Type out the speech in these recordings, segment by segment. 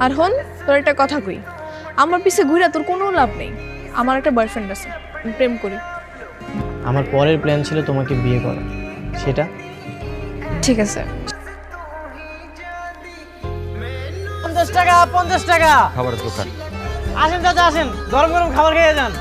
আর হন তোর একটা কথা কই। আমার পিছে ঘুরে তোর কোনো লাভ নেই। আমার একটা বয়ফ্রেন্ড আছে আমি প্রেম করি। আমার পরের প্ল্যান ছিল তোমাকে বিয়ে করা। সেটা? ঠিক আছে। পঞ্চাশ টাকা পঞ্চাশ টাকা। খাবারের দোকান। আসেন চাচা আসেন। গরম গরম খাবার খেয়ে যান।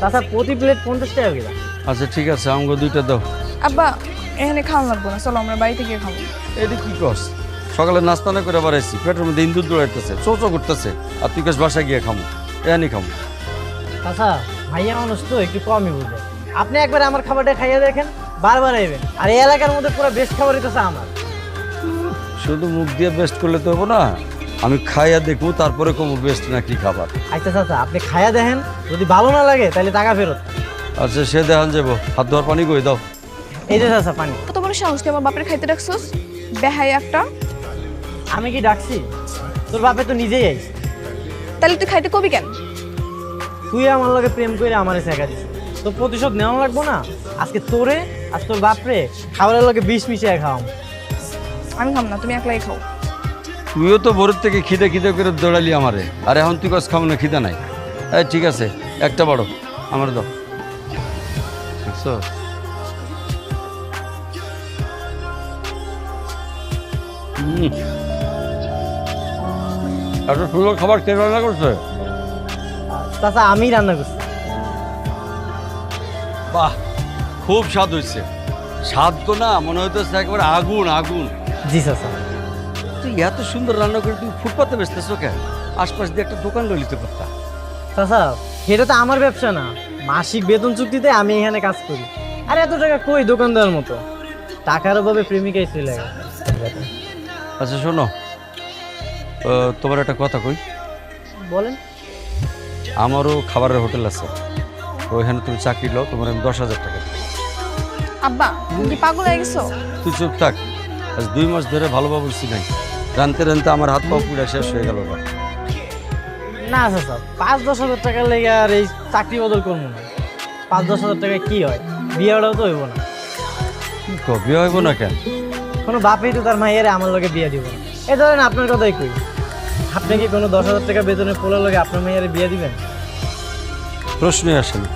চাচা প্রতি প্লেট পঞ্চাশ টাকা করে। আচ্ছা ঠিক আছে আমাকে দুইটা দাও। আব্বা এখানে খাওয়া লাগবো না। চলো আমরা বাড়িতে গিয়ে খাব। এটা কি কস? সকালে নাস্তা না করে আবার আইসি পেটের মধ্যে ইন্দুর দৌড়াইতেছে চোচো করতেছে। আর তুই কাছ বাসায় গিয়ে খামো এখানে খামো। চাচা ভাইয়া মানুষ তো একটু কমই বুঝে। আপনি একবার আমার খাবারটা খাইয়ে দেখেন বারবার আইবেন। আর এই এলাকার মধ্যে পুরো বেস্ট খাবার হইতেছে আমার। শুধু মুখ দিয়ে বেস্ট করলে তো হব না আমি খাইয়া দেখব তারপরে কমো বেস্ট নাকি খাবার। আচ্ছা চাচা আপনি খাইয়া দেখেন যদি ভালো না লাগে তাহলে টাকা ফেরত। আচ্ছা সে দেখান যাব হাত ধোয়ার পানি কই দাও। এই যে চাচা পানি। কত বড় সাহস তুই আমার বাপের খাইতে রাখছোস বেহাই একটা আমি কি ডাকছি? তোর বাপে তো নিজেই আইস তাহলে তুই খাইতে কবি কেন? তুই আমার লগে প্রেম করে আমারে শেখা দিস। তোর প্রতিশোধ নেওয়া লাগবো না? আজকে তোরে আর তোর বাপরে খাবারের লগে বিষ মিশিয়ে খাওয়াম। আমি খাম না তুমি একলাই খাও। তুইও তো ভোরের থেকে খিদে খিদে করে দৌড়ালি আমারে। আর এখন তুই কাজ খাব না খিদে নাই। এই ঠিক আছে একটা বড় আমার দাও। দেখছ? হুম। এত সুন্দর খাবার কে রান্না করছে? চাচা আমি রান্না করছি। বাহ খুব স্বাদ হয়েছে। স্বাদ তো না মনে হইতেছে একবার আগুন আগুন। জি চাচা। তুই এত সুন্দর রান্না করে তুই ফুটপাতে বেচতেছো কেন? আশপাশ দিয়ে একটা দোকান ললিতে পারতা। চাচা এটা তো আমার ব্যবসা না। মাসিক বেতন চুক্তিতে আমি এখানে কাজ করি। আর এত টাকা কই দোকান দেওয়ার মতো? টাকার অভাবে প্রেমিকাই চলে গেছে। আচ্ছা শোনো। তোমার একটা কথা কই? বলেন। আমারও খাবারের হোটেল আছে। ওইখানে তুমি চাকরি লও তোমার আমি দশ হাজার টাকা। আব্বা তুমি কি পাগল হয়ে গেছো? তুই চুপ থাক। আজ দুই মাস ধরে ভালোভাবে বলছি নাই। রানতে রানতে আমার হাত পা পুড়ে শেষ হয়ে গেল। না চাচা পাঁচ দশ হাজার টাকা লেগে আর এই চাকরি বদল করব না। পাঁচ দশ হাজার টাকায় কি হয়? বিয়েটাও তো হইব না। কি বিয়ে হইব না কেন? কোনো বাপই তো তার মাইয়ারে আমার লগে বিয়ে দিব না। এই ধরেন আপনার কথাই কই। আপনি কি কোনো দশ হাজার টাকা বেতনে পোলার লগে আপনার মাইয়ারে বিয়ে দিবেন? প্রশ্নই আসে না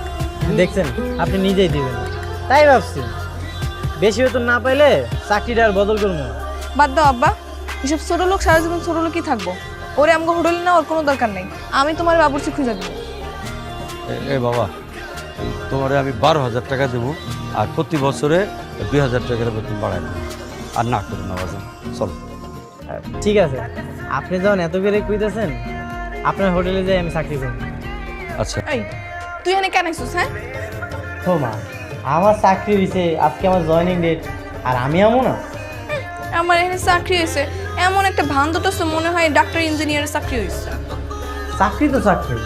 দেখছেন আপনি নিজেই দিবেন। তাই ভাবছি। বেশি বেতন না পাইলে চাকরিটা আর বদল করব বাদ দাও আব্বা এসব ছোট লোক সারা জীবন ছোট লোকই থাকব। ওরে আমাকে হোটেলে না ওর কোনো দরকার নেই। আমি তোমার বাবুর্চি খুঁজে দিব। এ- বাবা তোমারে আমি বারো হাজার টাকা দেবো আর প্রতি বছরে দুই হাজার টাকার বেতন বাড়াই আর না করো না বাজান চলো। ঠিক আছে আপনি যখন এত করে কইতেছেন আপনার হোটেলে যাই আমি চাকরি করব। আচ্ছা। এই তুই এখানে কেন আইসুস হ্যাঁ? ও মা আমার চাকরি হয়েছে আজকে আমার জয়েনিং ডেট আর আমি আমো না। আমার এখানে চাকরি হয়েছে এমন একটা ভান দুটো মনে হয় ডাক্তার ইঞ্জিনিয়ারের চাকরি হয়েছে চাকরি তো চাকরি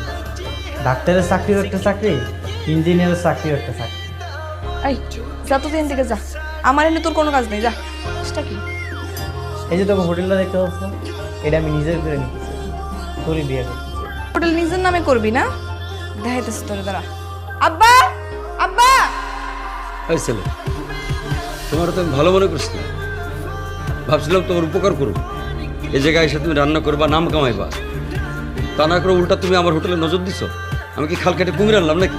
ডাক্তারের চাকরিও একটা চাকরি ইঞ্জিনিয়ারের চাকরিও একটা চাকরি। এই যা তো এখান থেকে যা আমার এখানে তোর কোনো কাজ নেই যা সেটা কি? এই যে তোকে হোটেলটা দেখতে পাচ্ছ এটা আমি নিজের করে নিতেছি। তোরই বিয়ে করতে হোটেল নিজের নামে করবি না? দেখাইতেছে তোর দ্বারা আব্বা! আব্বা! এই ছেলে তোমার তো ভালো মনে করছি না। ভাবছিলাম তোমার উপকার করো এই জায়গায় এসে তুমি রান্না করবা নাম কামাইবা। তা না করে উল্টা তুমি আমার হোটেলে নজর দিছো। আমি কি খাল কেটে কুমির আনলাম নাকি?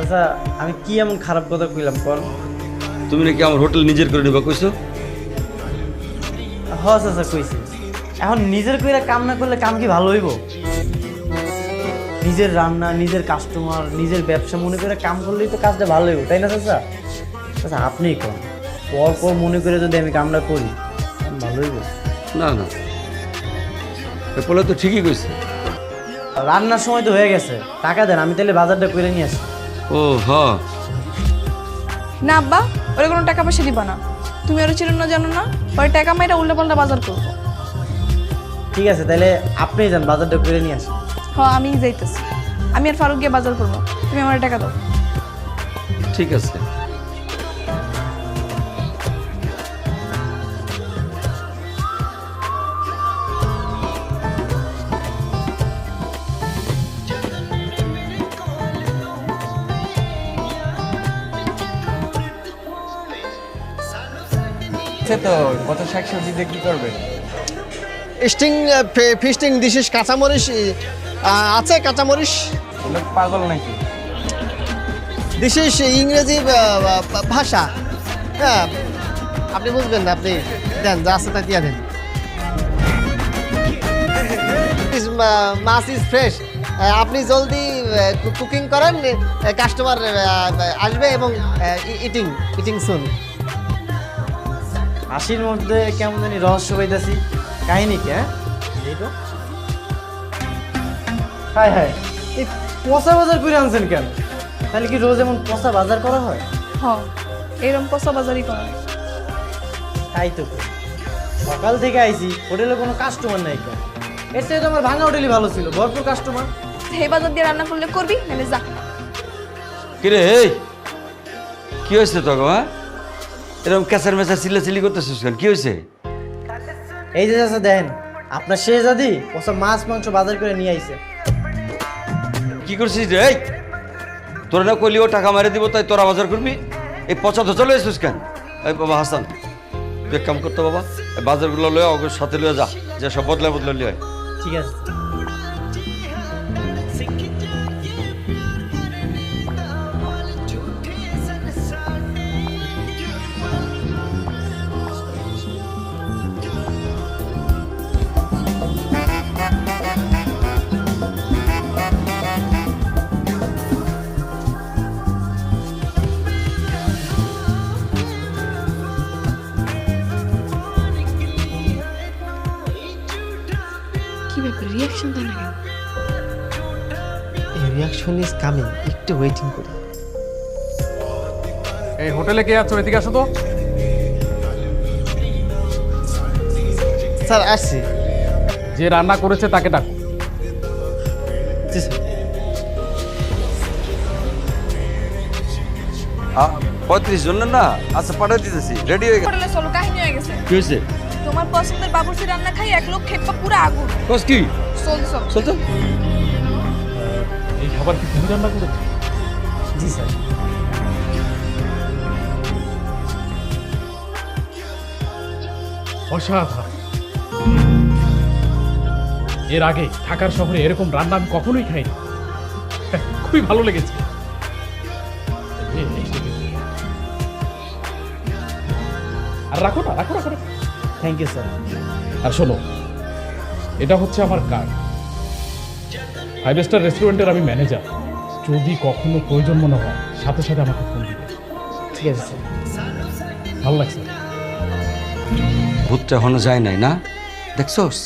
আচ্ছা আমি কি এমন খারাপ কথা কইলাম কর। তুমি নাকি আমার হোটেল নিজের করে নিবা কইছো? হ আচ্ছা কইছি। এখন নিজের কইরা কাম না করলে কাম কি ভালো হইব? নিজের রান্না নিজের কাস্টমার নিজের ব্যবসা মনে করে কাম করলেই তো কাজটা ভালো হইব তাই না চাচা? আচ্ছা আপনিই কোন? পর পর মনে করে যদি আমি কামটা করি ভালো হইব? না না। বলে তো ঠিকই কইছে। রান্নার সময় তো হয়ে গেছে। টাকা দেন আমি তাহলে বাজারটা করে নিয়ে আসি। ও হ্যাঁ না আব্বা ওরে কোনো টাকা পয়সা দিবা না। তুমি আরও চিরন না জানো না? ওই টাকা মাইটা উল্টা পাল্টা বাজার করব। ঠিক আছে তাহলে আপনি যান বাজারটা করে নিয়ে আসি হ্যাঁ আমি যাইতেছি। আমি আর ফারুক গিয়ে বাজার করব। তুমি আমার টাকা দাও। ঠিক আছে। আছে তো কত শাক সবজি দিয়ে কি করবেন স্টিং ফিস্টিং ডিশেস কাঁচামরিচ আছে কাঁচামরিচ। লোক পাগল নাকি? দিস ইংরেজি ভাষা। হ্যাঁ আপনি বুঝবেন না আপনি দেন যা আছে তা দিয়ে দেন। মাছ ইজ ফ্রেশ আপনি জলদি কুকিং করেন কাস্টমার আসবে এবং ইটিং ইটিং সুন হাসির মধ্যে কেমন জানি রহস্য পাইতাছি। কাহিনী কি হ্যাঁ? হায় হায় এই পচা বাজার করে আনছেন কেন? তাহলে কি রোজ এমন পচা বাজার করা হয়? হ এরম পচা বাজারই করা হয়। তাই তো। সকাল থেকে আইছি হোটেলে কোনো কাস্টমার নাই কেন? এর থেকে তো আমার ভাঙা হোটেলই ভালো ছিল ভরপুর কাস্টমার সেই বাজার দিয়ে রান্না করলে করবি নাহলে যা। কিরে এই! কি হয়েছে তো গো হ্যাঁ? এরকম ক্যাসার মেসার চিল্লাচিল্লি করতেছিস কেন? কি হয়েছে? এই যে চাচা দেখেন আপনার শেহজাদি পচা মাছ মাংস বাজার করে নিয়ে আইছে। কি করছিস রে? এই তোরা না কইলি ও টাকা মারে দিব তাই তোরা বাজার করবি? এই পচা তো চলে এসছিস কেন? এই বাবা হাসান তুই এক কাম করতে বাবা এই বাজারগুলো লয়ে ওকে সাথে লয়ে যা যে সব বদলে বদলে লিয়ে ঠিক আছে। রিয়াকশন ইজ কামিং একটু ওয়েটিং করি। এই হোটেলে কে আছো? এদিকে আসো তো। স্যার আসছি। যে রান্না করেছে তাকে ডাকো। জি স্যার। পঁয়ত্রিশ জন না? আচ্ছা পাঠিয়ে দিতেছি। রেডি হয়ে গেছে। চলো কাহিনী হয়ে গেছে। কি হয়েছে? তোমার পছন্দের বাবুর্চি রান্না খাই এক লোক খেপা পুরো আগুন। কি? চল চল। খাবার কি তুমি রান্না করেছ? জি স্যার। অসাধারণ। এর আগে ঢাকার শহরে এরকম রান্না আমি কখনোই খাইনি। খুবই ভালো লেগেছে। আর রাখো না রাখো রাখো। থ্যাংক ইউ স্যার আর শোনো এটা হচ্ছে আমার কার্ড। ফাইভ স্টার রেস্টুরেন্টের আমি ম্যানেজার যদি কখনো প্রয়োজন মনে হয় সাথে সাথে আমাকে ফোন দিবে ঠিক আছে স্যার। ভালো লাগছে। ভূতটা এখনও যায় নাই না? দেখছস?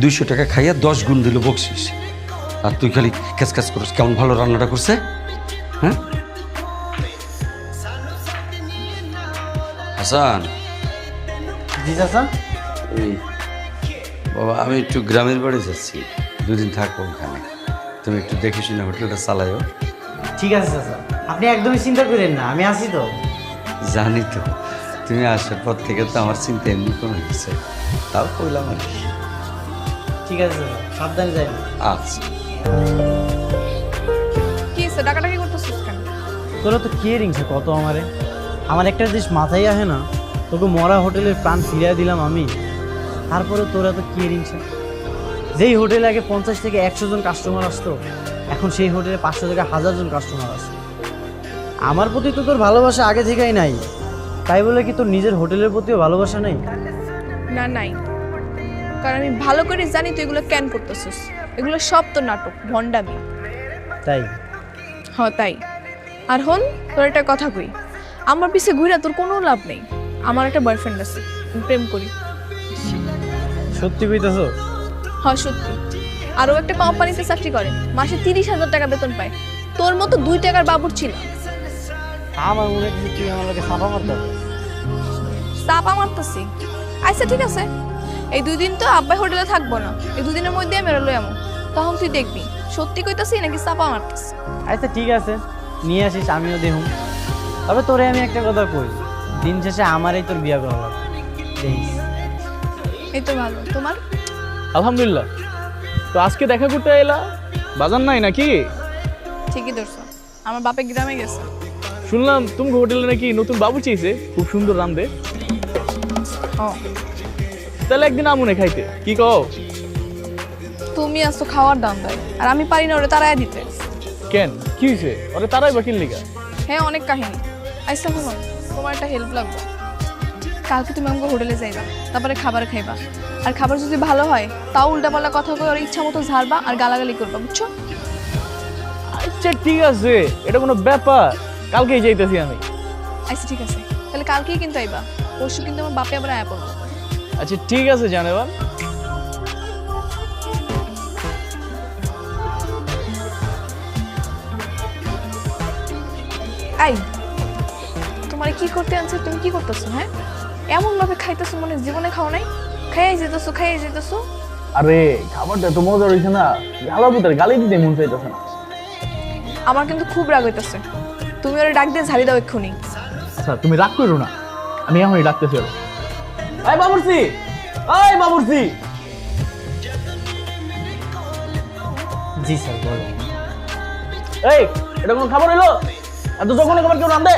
দুইশো টাকা খাইয়া দশ গুণ দিল বকশিস। আর তুই খালি ক্যাচ ক্যাচ করিস কেমন ভালো রান্নাটা করছে? হ্যাঁ? হাসান। জি চাচা। বাবা আমি একটু গ্রামের বাড়ি যাচ্ছি। দুদিন থাকব ওখানে। তুমি একটু দেখে শুনে হোটেলটা চালাইও ঠিক আছে চাচা। আপনি একদমই চিন্তা করেন না আমি আছি তো। জানি তো তুমি আসার পর থেকে তো আমার চিন্তা এমনি কমে গেছে তাও কইলাম আর কি। ঠিক আছে চাচা। সাবধানে যাই আচ্ছা। কি হয়েছে? ডাকাডাকি করতেছিস কেন? তোরা তো কে রিংছে কত আমারে? আমার একটা জিনিস মাথায় আসে না তোকে মরা হোটেলের প্রাণ ফিরিয়ে দিলাম আমি। তারপরে তোরা তো কে রিংছে? যেই হোটেলে আগে পঞ্চাশ থেকে একশো জন কাস্টমার আসতো এখন সেই হোটেলে পাঁচশো থেকে হাজার জন কাস্টমার আসে। আমার প্রতি তো তোর ভালোবাসা আগে থেকেই নাই। তাই বলে কি তোর নিজের হোটেলের প্রতিও ভালোবাসা নেই? না নাই। কারণ আমি ভালো করে জানি তুই এগুলো কেন করতেছিস। এগুলো সব তো নাটক ভণ্ডামি। তাই? হ তাই। আর হন তোর একটা কথা কই। আমার পিছে ঘুরে তোর কোনো লাভ নেই। আমার একটা বয়ফ্রেন্ড আছে প্রেম করি। সত্যি কইতেছো? হ সত্যি। আরও একটা কোম্পানিতে চাকরি করে মাসে তিরিশ হাজার টাকা বেতন পায়। তোর মতো দুই টাকার বাবুর ছিল। আমার মনে হচ্ছে তুই আমার লোকে সাফা মারতে চাপা মারতেছি। আচ্ছা ঠিক আছে। এই দুই দিন তো আব্বাই হোটেলে থাকব না। এই দুদিনের মধ্যে আমি লই আমো। তখন তুই দেখবি। সত্যি কইতাছি নাকি চাপা মারতেছি। আচ্ছা ঠিক আছে। নিয়ে আসিস আমিও দেখুন তবে তোরে আমি একটা কথা কই। দিন শেষে আমারই তোর বিয়া করা লাগবে। এই তো ভালো। তোমার? আলহামদুলিল্লাহ। তো আজকে দেখা করতে এলা বাজার নাই নাকি? ঠিকই ধরছো। আমার বাপে গ্রামে গেছে। শুনলাম তুমি হোটেলে নাকি নতুন বাবু চেয়েছে খুব সুন্দর রান্ধে ও। তাহলে একদিন আমুনে খাইতে। কি কও? তুমি আসতো খাওয়ার দাম দেয় আর আমি পারি না ওরে তারাই দিতে। কেন? কি হয়েছে ওরে তারাই বা কিনলিগা? হ্যাঁ অনেক কাহিনী। আইসা শোনো তোমার একটা হেল্প লাগবে। কালকে তুমি আমাকে হোটেলে যাইবা তারপরে খাবার খাইবা। আর খাবার যদি ভালো হয় তাও উল্টাপাল্টা কথা কই ওর ইচ্ছা মতো ঝাড়বা আর গালাগালি করবা বুঝছ? আচ্ছা ঠিক আছে। এটা কোনো ব্যাপার। কালকেই যাইতেছি আমি। আচ্ছা ঠিক আছে। তাহলে কালকেই কিন্তু আইবা। পরশু কিন্তু আমার বাপে আবার আয়া পড়ব। আচ্ছা ঠিক আছে জানেবান আই তোমার কি করতে আনছে? তুমি কি করতেছো হ্যাঁ? এমন ভাবে খাইতেছো মনে জীবনে খাও নাই? খাইয়াই যেতেছো খাইয়াই যেতেছো আরে খাবারটা তো মজা রয়েছে না। গালার ভিতরে গালি দিতে মন চাইতেছে না। আমার কিন্তু খুব রাগ হইতেছে। তুমি ওরা ডাক দিয়ে ঝাড়ি দাও এক্ষুনি। আচ্ছা তুমি রাগ করো না। আমি এখনই ডাকতেছি ওরে। এই বাবুরসি এই বাবুরসি জি স্যার বলো। এই এটা কোনো খাবার হইল? এত যখন খাবার কেউ রান্ধে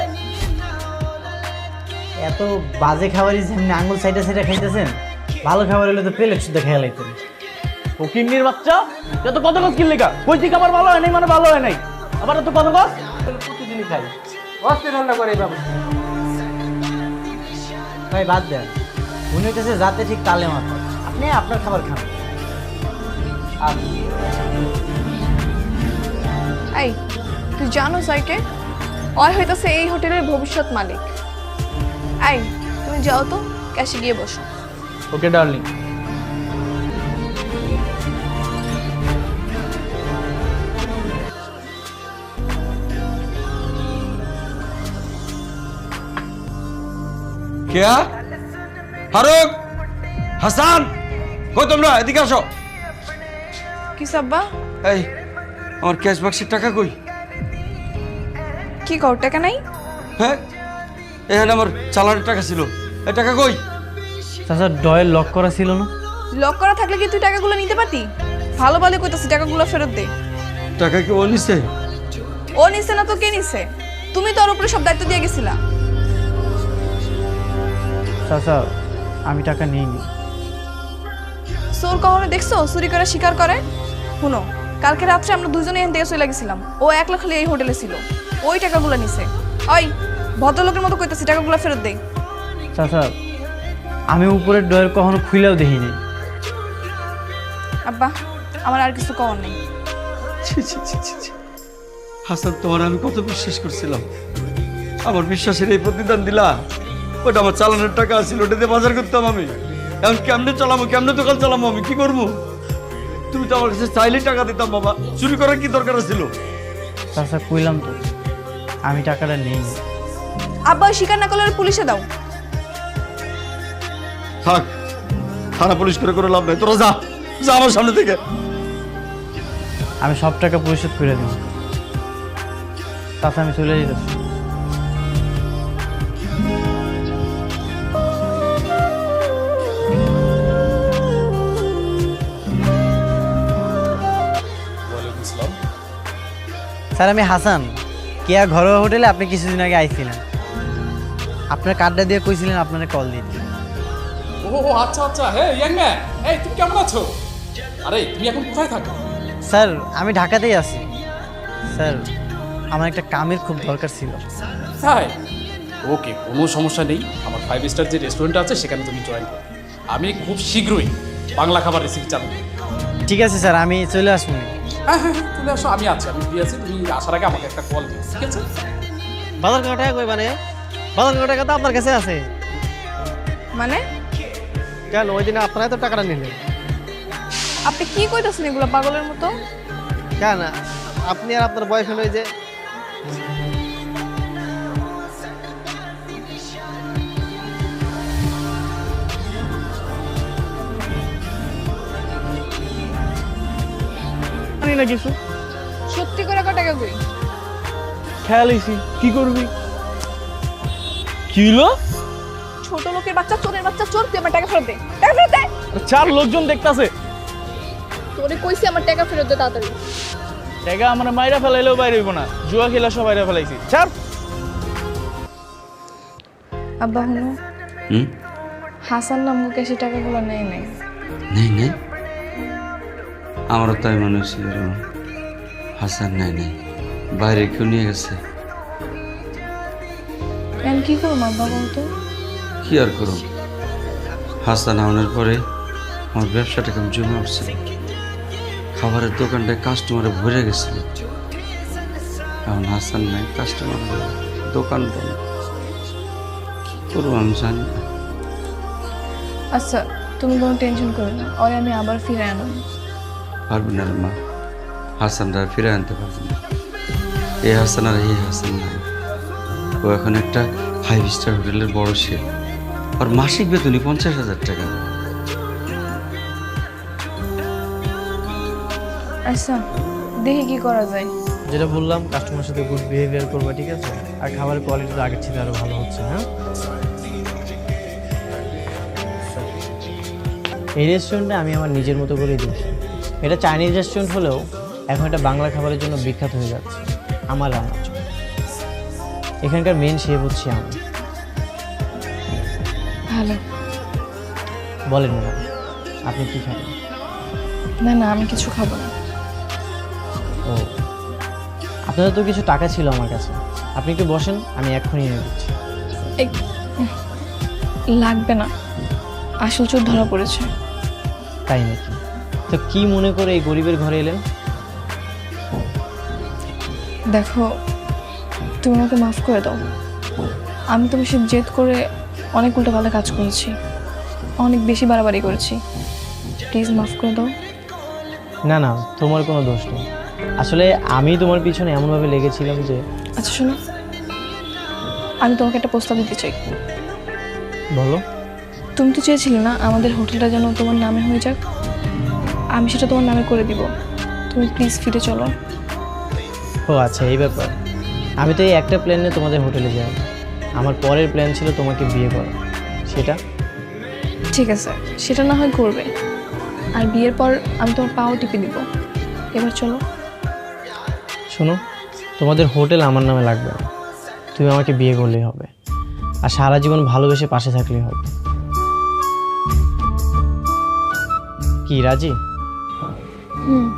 এত বাজে খাবারই যেমনি আঙুল সাইডে সাইডে খাইতেছেন ভালো খাবার হলে তো প্লেট শুদ্ধ খেয়াল লাইতেন ও কিন্নির বাচ্চা? যত কত কত কিনলি কা? কইছি খাবার ভালো হয় নাই মানে ভালো হয় নাই? আবার তো কত কত প্রতিদিনই খাই। ভাই বাদ দেন। উনি হইতেছে যাতে ঠিক তালে মাথা। আপনি আপনার খাবার খান। আর এই তুই জানো সাইকে অয় হইতাছে এই হোটেলের ভবিষ্যৎ মালিক। এই তুমি যাও তো ক্যাশে গিয়ে বসো। Okay darling. কেয়া ফারুক! হাসান! কই তোমরা? এদিকে আসো। কি সাব্বা? এই আমার ক্যাশ বাক্সের টাকা কই? কি কর টাকা নাই? হ্যাঁ? এখানে আমার চালানের টাকা ছিল। এই টাকা কই? চাচা ডয়ের লক করা ছিল না। লক করা থাকলে কি তুই টাকাগুলো নিতে পারতি? ভালো ভালো কইতাছি টাকাগুলো ফেরত দে। টাকা কি ও নিছে? ও নিছে না তো কে নিছে? তুমি তো ওর উপরে সব দায়িত্ব দিয়ে গেছিলা। চাচা আমি টাকা নিইনি। সোর কখনো দেখছ? চুরি করে শিকার করে? শুনো কালকে রাত্রে আমরা দুজনে এখান থেকে চলে গেছিলাম। ও একলা খালি এই হোটেলে ছিল। ওই টাকাগুলো নিছে। ওই ভদ্রলোকের মতো কইতাছি টাকাগুলো ফেরত দে চাচা আমি উপরের ডয়ের কখনো খুইলেও দেখিনি। আব্বা আমার আর কিছু কওয়ার নেই। ছি, ছি, ছি, ছি, ছি। হাসান তোমার আমি কত বিশ্বাস করছিলাম? আমার বিশ্বাসের এই প্রতিদান দিলা ওটা আমার চালানোর টাকা ছিল ওটা দিয়ে বাজার করতাম আমি। এখন কেমনে চালাবো কেমনে দোকান চালাবো আমি কি করব? তুমি তো আমার কাছে চাইলেই টাকা দিতাম বাবা। চুরি করার কি দরকার ছিল চাচা কইলাম তো আমি টাকাটা নিইনি। আব্বা স্বীকার না করলে পুলিশে দাও। থাক থানা পুলিশ করে করে লাভ নাই। তোরা যা যা আমার সামনে থেকে। আমি সব টাকা পরিশোধ করে দিব। তাতে আমি চলে যেতেছি স্যার আমি হাসান। কেয়া ঘরোয়া হোটেলে আপনি কিছুদিন আগে আইছিলেন। আপনার কার্ডটা দিয়ে কইছিলেন আপনারা কল দিতে ও আচ্ছা আচ্ছা। হ্যাঁ ইয়াং ম্যান। এই তুমি কেমন আছো? আরে তুমি এখন কোথায় থাকো? স্যার আমি ঢাকাতেই আছি। স্যার আমার একটা কামের খুব দরকার ছিল। তাই ওকে কোনো সমস্যা নেই। আমার ফাইভ স্টার যে রেস্টুরেন্ট আছে সেখানে তুমি জয়েন করো। আমি খুব শীঘ্রই বাংলা খাবার রেসিপি চালু। ঠিক আছে স্যার আমি চলে আসব। হ্যাঁ হ্যাঁ হ্যাঁ, চলে আসো আমি আছি আমি ফ্রি আছি। তুমি আসার আগে আমাকে একটা কল দিও ঠিক আছে? বাজার কত টাকা কই মানে? বাজার টাকা তো আপনার কাছে আছে। মানে? কেন? ওই দিনে আপনারাই তো টাকাটা নিলেন। আপনি কি কইতাছেন এগুলো পাগলের মতো? কেন? আপনি আর আপনার বয়ফ্রেন্ড ওই যে জানি না কিছু। সত্যি করে কয় টাকা কই? খেয়াল হইছি। কি করবি? কিলো ছোট লোকের বাচ্চা চোরের বাচ্চা চোর তুই আমার টাকা ফেরত দে। টাকা ফেরত দে! চার লোকজন দেখতাছে। তোরে কইছি আমার টাকা ফেরত দে তাড়াতাড়ি। টাকা আমার মাইরা ফেলাইলেও বাইরে হইব না। জুয়া খেলা সব বাইরে ফেলাইছি। চার আব্বা হুনো হুম? হাসান নামকে সে টাকাগুলো নেই নেই। নেই নেই? আমারও তাই মনে হচ্ছিল হাসান নাই নেই। বাইরে কেউ নিয়ে গেছে। কি করব আব্বা বলতো? কি আর করো হাসান আনার পরে আমার ব্যবসাটা কেমন জমে উঠছিল খাবারের দোকানটায় কাস্টমারে ভরে গেছিল। এখন হাসান নাই কাস্টমার দোকান বন্ধ। কি করব আমি জানি না। আচ্ছা তুমি কোনো টেনশন করো না ওই আমি আবার ফিরে আনো পারবি না রে মা হাসানরা ফিরে আনতে পারবি না। এই হাসান আর এই হাসান নাই। ও এখন একটা ফাইভ স্টার হোটেলের বড় শেফ আর মাসিক বেতনই পঞ্চাশ হাজার টাকা। আচ্ছা দেখি কি করা যায়। যেটা বললাম কাস্টমার সাথে গুড বিহেভিয়ার করবা ঠিক আছে? আর খাবারের কোয়ালিটি তো আগের থেকে আরও ভালো হচ্ছে হ্যাঁ? এই রেস্টুরেন্টে আমি আমার নিজের মতো করে দিচ্ছি এটা চাইনিজ রেস্টুরেন্ট হলেও এখন এটা বাংলা খাবারের জন্য বিখ্যাত হয়ে যাচ্ছে। আমার জন্য এখানকার মেন শেফ হচ্ছে আমি। ভালো। বলেন ম্যাডাম আপনি কি খাবেন? না না আমি কিছু খাব না। ও আপনাদের তো কিছু টাকা ছিল আমার কাছে। আপনি একটু বসেন আমি এক্ষুনি এনে দিচ্ছি। লাগবে না। আসল চোর ধরা পড়েছে। তাই নাকি? তো কি মনে করে এই গরিবের ঘরে এলেন? দেখো তুমি আমাকে মাফ করে দাও। আমি তো বেশি জেদ করে অনেক উল্টোপাল্টা কাজ করেছি। অনেক বেশি বাড়াবাড়ি করেছি। প্লিজ মাফ করে দাও। না না তোমার কোনো দোষ নেই। আসলে আমি তোমার পিছনে এমনভাবে লেগেছিলাম যে আচ্ছা শোনো। আমি তোমাকে একটা প্রস্তাব দিতে চাই। বলো। তুমি তো চেয়েছিলে না আমাদের হোটেলটা যেন তোমার নামে হয়ে যাক। আমি সেটা তোমার নামে করে দিব। তুমি প্লিজ ফিরে চলো। ও আচ্ছা এই ব্যাপার। আমি তো এই একটা প্ল্যান তোমাদের হোটেলে যাই। আমার পরের প্ল্যান ছিল তোমাকে বিয়ে করা। সেটা? ঠিক আছে সেটা না হয় করবে। আর বিয়ের পর আমি তোমার পাও টিপে দিব। এবার চলো। শোনো তোমাদের হোটেল আমার নামে লাগবে না। তুমি আমাকে বিয়ে করলেই হবে। আর সারা জীবন ভালোবেসে পাশে থাকলেই হবে। কি রাজি? হুম।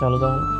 চলো তাহলে।